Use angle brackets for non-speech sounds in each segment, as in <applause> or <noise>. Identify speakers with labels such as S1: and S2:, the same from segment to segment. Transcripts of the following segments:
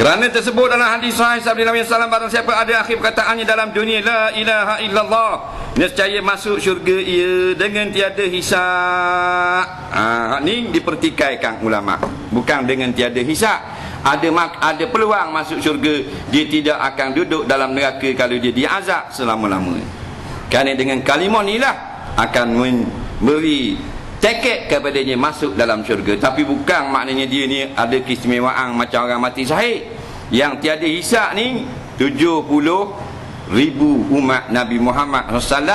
S1: Kerana tersebut dalam hadis sahih sabda Nabi sallallahu alaihi siapa ada akhir perkataannya dalam dunia la ilaha illallah nescaya masuk syurga ia dengan tiada hisab. Ha, ni dipertikaikan ulama. Bukan dengan tiada hisab. Ada ada peluang masuk syurga, dia tidak akan duduk dalam neraka kalau dia diazab selama-lamanya. Kerana dengan kalimah inilah akan memberi teket kepadanya masuk dalam syurga. Tapi bukan maknanya dia ni ada keistimewaan macam orang mati sahih. Yang tiada hisap ni 70 ribu umat Nabi Muhammad SAW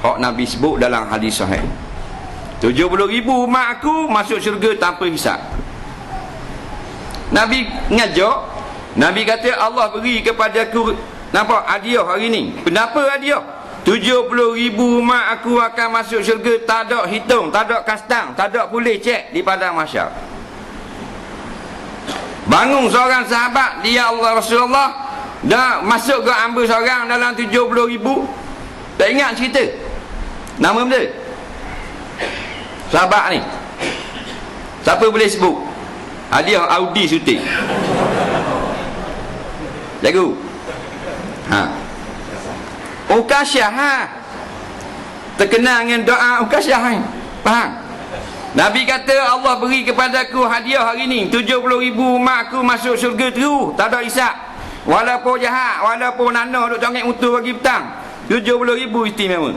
S1: hak Nabi sebut dalam hadis sahih. 70 ribu umat aku masuk syurga tanpa hisap. Nabi ngajak Nabi kata Allah beri kepada aku nampak hadiah hari ni. Kenapa hadiah 70 ribu umat aku akan masuk syurga tak ada hitung, tak ada kastang, tak ada boleh cek di padang masyar. Bangun seorang sahabat, dia Allah Rasulullah, dah masuk ke ambil seorang dalam 70 ribu. Tak ingat cerita? Nama benda? Sahabat ni. Siapa boleh sebut? Hadiah Audi syuting. Jago. Ha. Ukasyah ha. Terkenal dengan doa Ukasyah ha. Faham? Nabi kata Allah beri kepada aku hadiah hari ni 70 ribu mak aku masuk syurga tu Tak ada isap. Walaupun jahat Walaupun nana duk congek mutu bagi petang 70 ribu istimewa.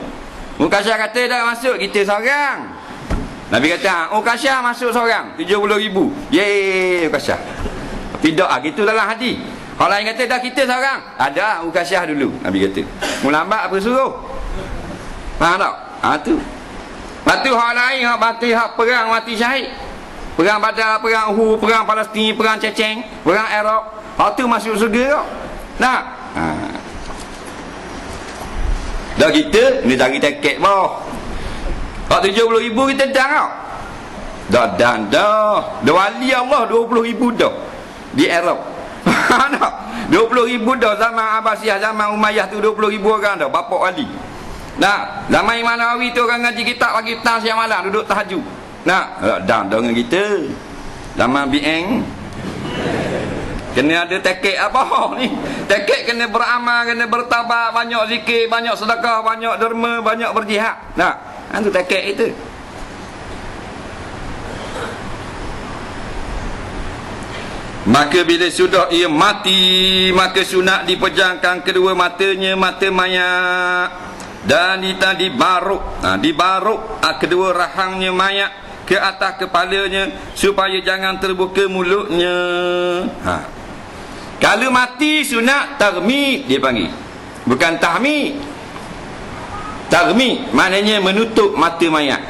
S1: Ukasyah kata dah masuk kita seorang. Nabi kata Ukasyah masuk seorang 70 ribu. Yeay Ukasyah Tidak lah gitu dalam hadis Orang lain kata dah kita seorang. Ada Ukasyah dulu. Nabi kata. Mulambat apa suruh? Faham tak? Ha tu. Lepas tu orang lain hak mati hak perang mati syahid. Perang Badar, perang Uhud, perang Palestin, perang Ceceng, perang Arab. Hak tu masuk surga tak? Nak? Ha. Dah kita ni cari tiket boh. Hak 70 ribu kita dan tak? Dah dan dah. Dah wali Allah 20 ribu dah. Di Arab. <laughs> Anak 20 ribu dah zaman Abbasiyah zaman Umayyah tu 20 ribu orang dah bapak wali nak. Zaman Imam Nawawi tu orang ngaji kitab pagi petang siang malam duduk tahajud. Nak. Dah dengan kita. Zaman BN kena ada tekek apa <laughs> ni? Tekek kena beramal kena bertabar banyak zikir banyak sedekah banyak derma banyak berjihad. Nak. Itu tekek itu Maka bila sudah ia mati Maka sunat dipejangkan kedua matanya Mata mayat Dan kita dibaruk. Ha, Dibaruk ha, kedua rahangnya mayat Ke atas kepalanya Supaya jangan terbuka mulutnya. Ha. Kalau mati sunat Tarmi dia panggil. Bukan tahmi. Tarmi maknanya menutup mata mayat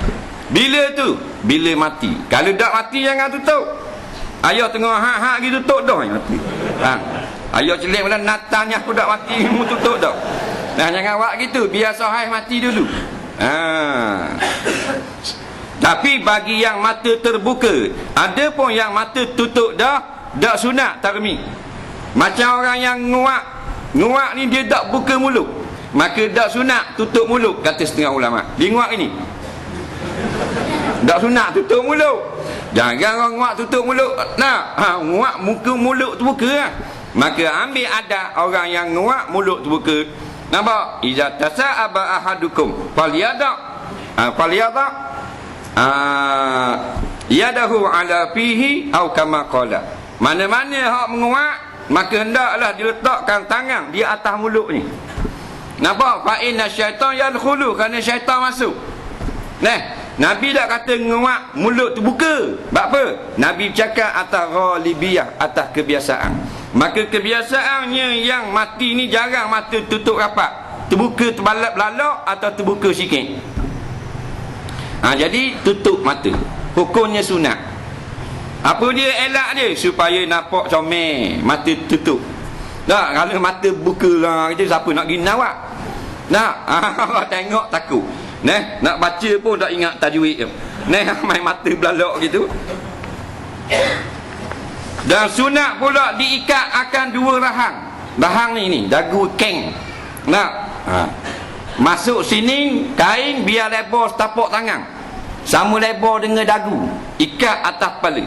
S1: Bila tu? Bila mati. Kalau tak mati jangan tutup Ayah tengah hak-hak gitu tutup dah mati. Ha. Ayah celik malam natanya aku mati <laughs> mu tutup dah. Nah jangan buat gitu, biar sahih mati dulu. Ha. Tapi bagi yang mata terbuka, ada pun yang mata tutup dah, dak sunat tarmi. Macam orang yang nguak, nguak ni dia tak buka mulut. Maka dak sunat tutup mulut kata setengah ulama. Dia nguak ini. Dak sunat tutup mulut. Jangan orang nguak tutup mulut. Nah, ha, nguak muka mulut tu buka lah. Maka ambil ada orang yang nguak mulut tu buka. Nampak? Iza tasa'aba ahadukum falyada ha, falyada ha, yadahu ala fihi au kama qala. Mana-mana hak menguak, maka hendaklah diletakkan tangan di atas mulut ni. Nampak? Fa inna syaitan yadkhulu kerana syaitan masuk. Nah, Nabi tak kata nguak mulut tu buka. Sebab apa? Nabi cakap atas ghalibiyah, atas kebiasaan. Maka kebiasaannya yang mati ni jarang mata tutup rapat. Terbuka terbalap lalak atau terbuka sikit. Ha, jadi tutup mata. Hukumnya sunat. Apa dia elak dia? Supaya nampak comel. Mata tutup. Tak, kalau mata buka lah, siapa nak pergi nawak? Nak? Ha, <laughs> tengok takut. Neh, nak baca pun tak ingat tajwid tu. Neh, <laughs> main mata belalak gitu. Dan sunat pula diikat akan dua rahang. Rahang ni ni, dagu keng. Nak? Ha. Masuk sini, kain biar lebar setapak tangan. Sama lebar dengan dagu. Ikat atas kepala.